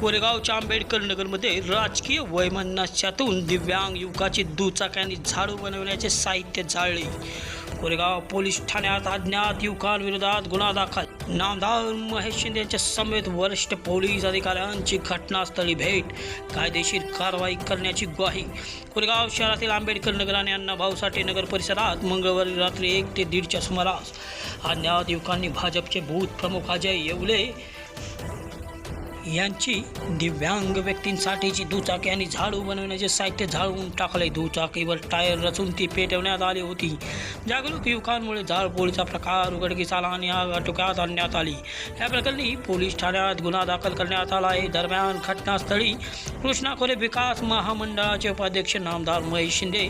कोरेगावच्या आंबेडकर नगरमध्ये राजकीय वैमनस्यातून दिव्यांग युवकाची दुचाक्याने झाडू बनवण्याचे साहित्य जाळले. कोरेगाव पोलीस ठाण्यात अज्ञात युवकांविरोधात गुन्हा दाखल. नामदार महेश शिंदे यांच्या समेत वरिष्ठ पोलीस अधिकाऱ्यांची घटनास्थळी भेट. कायदेशीर कारवाई करण्याची ग्वाही. कोरेगाव शहरातील आंबेडकर नगर आणि अण्णाभाऊ साठे नगर परिसरात मंगळवारी रात्री एक ते दीडच्या सुमारास अज्ञात युवकांनी भाजपचे बूथ प्रमुख अजय येवले यांची दिव्यांग व्यक्तींसाठीची दुचाकी आणि झाडू बनवण्याचे साहित्य झाडून टाकले दुचाकीवर टायर रचून ती पेटवण्यात आली होती. जागरूक युवकांमुळे झाडपोळीचा प्रकार उघडकीस आला आणि आग आटोक्यात आणण्यात आली. या प्रकरणी पोलीस ठाण्यात गुन्हा दाखल करण्यात आला आहे. दरम्यान घटनास्थळी कृष्णा खोरे विकास महामंडळाचे उपाध्यक्ष नामदार महेश शिंदे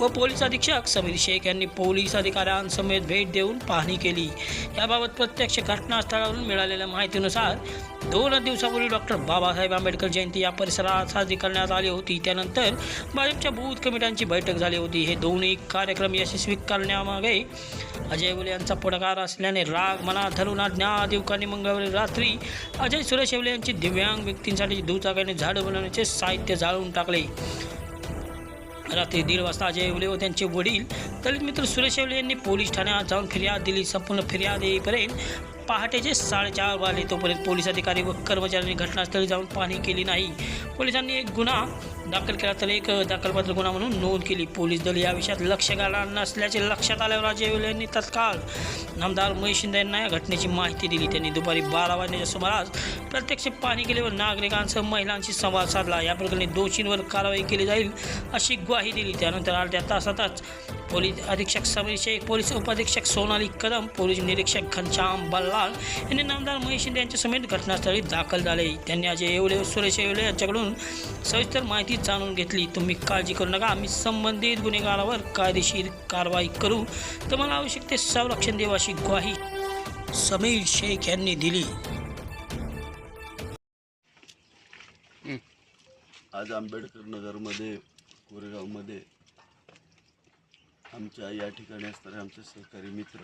व पोलीस अधीक्षक समीर शेख यांनी पोलीस अधिकाऱ्यांसमेत भेट देऊन पाहणी केली. याबाबत प्रत्यक्ष घटनास्थळावरून मिळालेल्या माहितीनुसार दोन दिवसापूर्वी डॉक्टर बाबासाहेब आंबेडकर जयंती या परिसरात साजरी करण्यात आली होती. त्यानंतर भाजपच्या बूथ कमिट्यांची बैठक झाली होती. हे दोन्ही कार्यक्रम यशस्वी करण्यामागे अजय वले यांचा पुढाकार असल्याने राग मनात धरून आज्ञा युवकांनी मंगळवारी रात्री अजय सुरेश येवले यांची दिव्यांग व्यक्तींसाठी दुचाक्याने झाडं बनवण्याचे साहित्य जाळून टाकले. रात्री दीड वाजता अजय येवले व त्यांचे वडील दलित मित्र सुरेश येवले यांनी पोलीस ठाण्यात जाऊन फिर्याद दिली. संपूर्ण फिर्याद येईपर्यंत पहाटेचे साडेचार वाजले तोपर्यंत पोलीस अधिकारी व कर्मचाऱ्यांनी घटनास्थळी जाऊन पाहणी केली नाही. पोलिसांनी एक गुन्हा दाखल केला तर एक दाखलपत्र गुन्हा म्हणून नोंद केली. पोलीस दल या विषयात लक्ष घालणार नसल्याचे लक्षात आल्यावर राजेवले यांनी तत्काळ नामदार महेश शिंदे यांना या घटनेची माहिती दिली. त्यांनी दुपारी बारा वाजण्याच्या सुमारास प्रत्यक्ष पाहणी केली व नागरिकांसह महिलांशी संवाद साधला. या प्रकरणी दोषींवर कारवाई केली जाईल अशी ग्वाही दिली. त्यानंतर अर्ध्या तासातच पोलीस अधीक्षक समीर शेख पोलीस उपाधीक्षक सोनाली कदम पोलीस निरीक्षक घनश्याम बल्लाळ यांनी नामदार महेश शिंदे यांच्या समेत घटनास्थळी दाखल झाले. त्यांनी अजय येवले सुरेश येवले यांच्याकडून सविस्तर माहिती जाणून घेतली. तुम्ही काळजी करू नका. आम्ही संबंधित गुन्हेगारावर कायदेशीर कारवाई करू. तुम्हाला आवश्यक ते संरक्षण देऊ अशी ग्वाही समीर शेख यांनी दिली. आज आंबेडकर नगरमध्ये कोरेगावमध्ये आमच्या या ठिकाणी असणारे आमचे सहकारी मित्र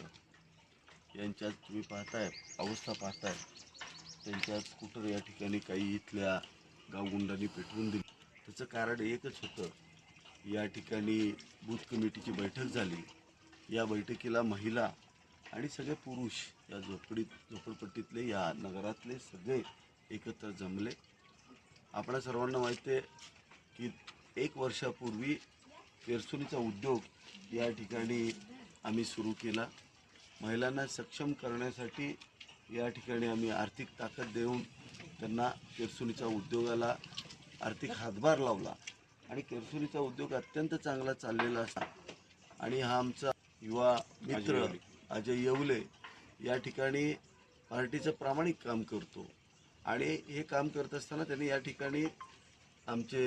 यांच्यात तुम्ही पाहताय अवस्था पाहताय. त्यांच्या स्कूटर या ठिकाणी काही इथल्या गावगुंडांनी पेटवून दिली. त्याचं कारण एकच होतं या ठिकाणी बूथ कमिटीची बैठक झाली. या बैठकीला महिला आणि सगळे पुरुष या झोपडीत झोपडपट्टीतले या नगरातले सगळे एकत्र जमले. आपल्या सर्वांना माहिती आहे की एक वर्षापूर्वी पेरसोनीचा उद्योग या ठिकाणी आम्ही सुरू केला. महिलांना सक्षम करण्यासाठी या ठिकाणी आम्ही आर्थिक ताकद देऊन त्यांना केरसुनीच्या उद्योगाला आर्थिक हातभार लावला. आणि केरसुनीचा उद्योग अत्यंत चांगला चाललेला असा आणि हा आमचा युवा मित्र अजय येवले या ठिकाणी पार्टीचं प्रामाणिक काम करतो. आणि हे काम करत असताना त्यांनी या ठिकाणी आमचे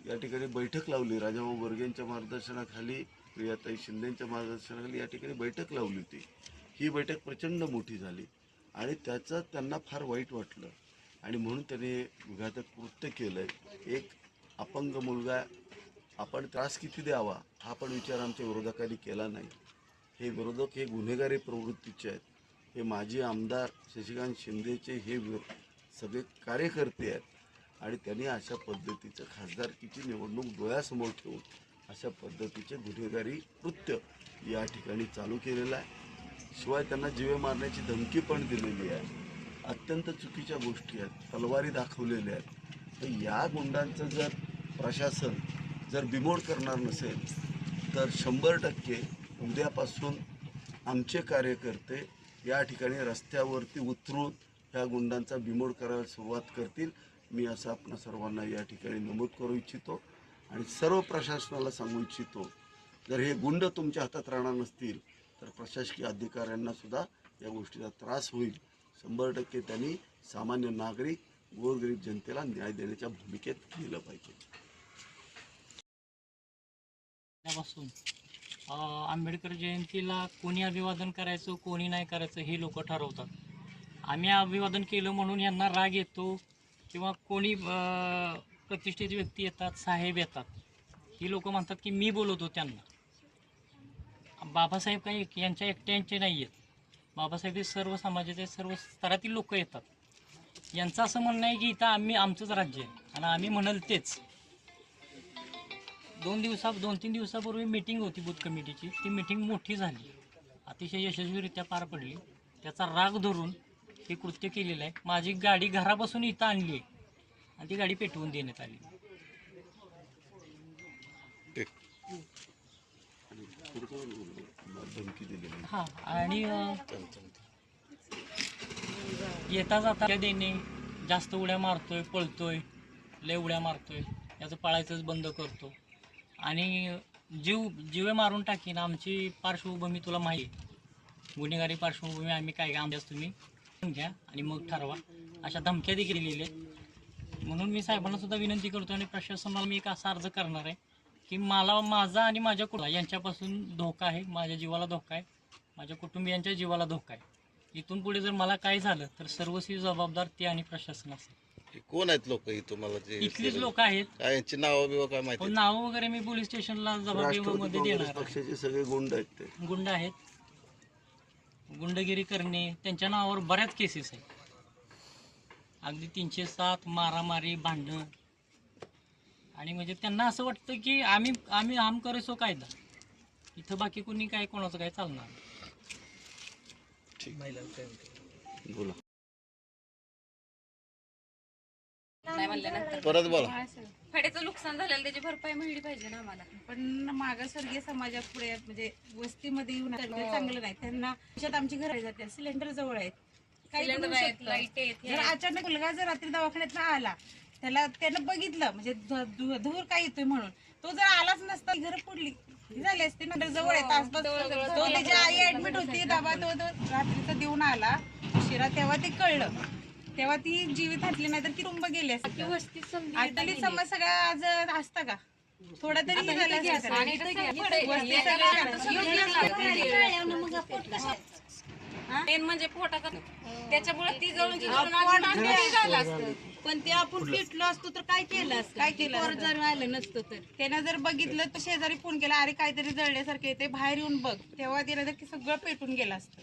या ठिकाणी बैठक लावली. राजाभाऊ बर्गेंच्या मार्गदर्शनाखाली प्रियाताई शिंदेच्या मार्गदर्शनाखाली या ठिकाणी बैठक लावली होती. ही बैठक प्रचंड मोठी झाली आणि त्याचं त्यांना फार वाईट वाटलं. आणि म्हणून त्यांनी विघातक कृत्य केलं आहे एक अपंग मुलगा आपण त्रास किती द्यावा हा पण विचार आमच्या विरोधकांनी केला नाही. हे विरोधक हे गुन्हेगारी प्रवृत्तीचे आहेत. हे माजी आमदार शशिकांत शिंदेचे हे सगळे कार्यकर्ते आहेत. आणि त्यांनी अशा पद्धतीचं खासदारकीची निवडणूक डोळ्यासमोर ठेवून अशा पद्धतीचे गुन्हेगारी कृत्य या ठिकाणी चालू केलेलं आहे. शिवाय त्यांना जीवे मारण्याची धमकी पण दिलेली आहे. अत्यंत चुकीच्या गोष्टी आहेत. तलवारी दाखवलेल्या आहेत. तर या गुंडांचं जर प्रशासन जर बिमोड करणार नसेल तर शंभर टक्के उद्यापासून आमचे कार्यकर्ते या ठिकाणी रस्त्यावरती उतरून ह्या गुंडांचा बिमोड करायला सुरुवात करतील. मी असं आपण सर्वांना या ठिकाणी नमूद करू इच्छितो. आणि सर्व प्रशासनाला सांगू इच्छितो जर हे गुंड तुमच्या हातात राहणार नसतील तर प्रशासकीय अधिकाऱ्यांना सुद्धा या गोष्टीचा त्रास होईल. शंभर टक्के त्यांनी सामान्य नागरिक गोरगरीब जनतेला न्याय देण्याच्या भूमिकेत गेलं पाहिजे. त्यापासून आंबेडकर जयंतीला कोणी अभिवादन करायचं कोणी नाही करायचं हे लोक ठरवतात. आम्ही अभिवादन केलं म्हणून यांना राग येतो किंवा कोणी प्रतिष्ठित व्यक्ती येतात साहेब येतात. ही लोक म्हणतात की मी बोलवतो त्यांना. बाबासाहेब काही यांच्या एकट्यांचे नाही आहेत. बाबासाहेब हे सर्व समाजाचे सर्व स्तरातील लोक येतात. यांचं असं म्हणणं आहे की इथं आम्ही आमचंच राज्य आहे. आणि आम्ही म्हणाल तेच. दोन दिवसा दोन तीन दिवसापूर्वी मीटिंग होती बूथ कमिटीची ती मीटिंग मोठी झाली. अतिशय यशस्वीरित्या पार पडली. त्याचा राग धरून हे कृत्य केलेलं आहे. माझी गाडी घरापासून इथं आणली आहे. आणि ती गाडी पेटवून देण्यात आली. हां आणि येता जाता देणे जास्त उड्या मारतोय पळतोय लय उड्या मारतोय याचं पाळायचंच बंद करतो. आणि जीव जीवे मारून टाकीन आमची पार्श्वभूमी तुला माहीत. गुन्हेगारी पार्श्वभूमी आम्ही काय काय आमच्याच तुम्ही घ्या आणि मग ठरवा. अशा धमक्या देखील आहेत. म्हणून मी साहेबांना सुद्धा विनंती करतो आणि प्रशासनाला मी एक असा अर्ज करणार आहे की मला माझा आणि माझ्या कुटुंबा यांच्यापासून धोका आहे माझ्या जीवाला धोका आहे माझ्या कुटुंबियांच्या जीवाला धोका आहे. इथून पुढे जर मला काय झालं तर सर्वस्वी जबाबदार ते आणि प्रशासन असेल. हे कोण आहेत लोक तुम्हाला जे इथलीच लोक आहेत. काय यांची नावं बिवं काय माहिती? पण नावं वगैरे मी पोलीस स्टेशनला राष्ट्रवादी जबाबदारीमध्ये काँग्रेस देणार आहे. पक्षाचे सगळे गुंड आहेत ते. गुंड आहेत. गुंडगिरी करणे त्यांच्या नावावर बऱ्याच केसेस आहेत. अगदी तीनशे सात मारामारी भांडण. आणि म्हणजे त्यांना असं वाटतं की आम्ही आम्ही आम करे सो कायदा. इथं बाकी कोणी काय कोणाचं काय चालणार? नाही. बोला. नाही म्हणल्यानंतर परत बोला. फड्याचं नुकसान झालेलं त्याची भरपाई मिळली पाहिजे ना आम्हाला. पण मागासवर्गीय समाजापुढे म्हणजे वस्तीमध्ये येऊन राहिलं चांगलं नाही. त्यांना आमची घरं जाते सिलेंडर जवळ आहेत. काही करू शकतं. जर अचानक मुलगा जर रात्री दवाखान्यात आला त्याला त्यानं बघितलं म्हणजे ध- धु- धूर काय येतोय म्हणून तो जर आलाच नसता घर पुडली झाली असते नंतर जवळ आहे तासभर तो त्याची आई ऍडमिट होती दाबा तो तो रात्रीचा देऊन आला उशिरा तेव्हा ते कळलं. तेव्हा ती जीवित हटली नाही तर ती रुंब गेली असती. समजी सगळा आज असता का? थोडा तरी हे झालं असतं वस्ती आता मेन म्हणजे पोटा त्याच्यामुळे ती जळून झालं असतं पण ते आपण पेटलो असतो तर काय केलं असतं? काय केलं? जर आलं नसतं तर. त्यानं जर बघितलं तर शेजारी फोन केला अरे काहीतरी जळल्यासारखं येते बाहेर येऊन बघ. तेव्हा तिला तर सगळं पेटून गेलं असतं.